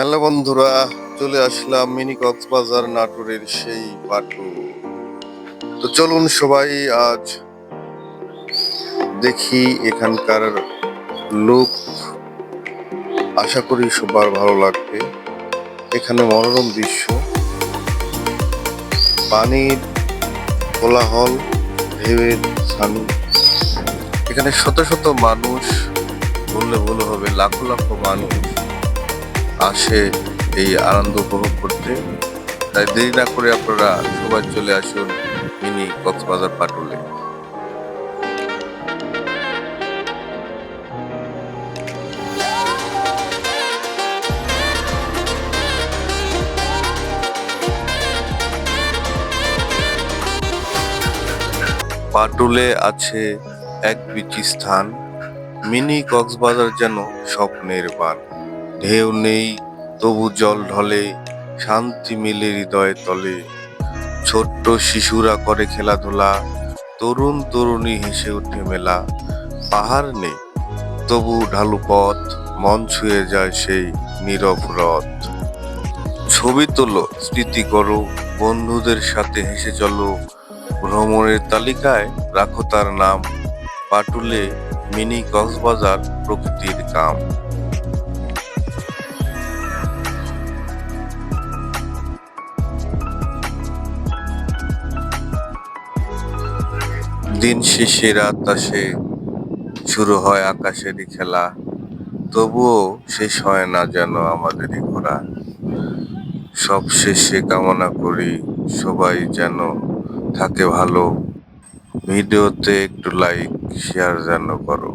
Hello বন্ধুরা, চলে আসলাম mini Cox's Bazar নাটোরের সেই পাটু। তো চলুন সবাই আজ দেখি এখানকার লোক। আশা করি সবার ভালো লাগবে। এখানে মনোরম দৃশ্য। পানির কোলাহল, ঢেউয়ের ছানি। এখানে শত শত মানুষ, বললে ভুল হবে, লাখো লাখো মানুষ। আসে এই আনন্দ উপভোগ করতে। তাই দেরি না করে আপনারা সবাই চলে আসুন মিনি কক্সবাজার পাটুলে। পাটুলে আছে এক বিচি স্থান। মিনি কক্সবাজার যেন স্বপ্নের বান। ঢেউ নেই, তবু জল ঢলে, শান্তি মিলে হৃদয় তলে। ছোট্ট শিশুরা করে খেলাধুলা, তরুণ তরুণী হেসে উঠে মেলা। পাহাড় নেই, তবু ঢালু পথ, মন ছুঁয়ে যায় সেই নীরব রথ। ছবি তোলো, স্মৃতি করো বন্ধুদের সাথে হেসে চলো। ভ্রমণের তালিকায় রাখো তার নাম, পাটুলে মিনি কক্সবাজার প্রকৃতির কাম। দিন শেষে রাত আসে, শুরু হয় আকাশেরই খেলা। তবুও শেষ হয় না যেন আমাদেরই ঘোরা। সব শেষে কামনা করি সবাই যেন থাকে ভালো। ভিডিওতে একটু লাইক শেয়ার যেন করো।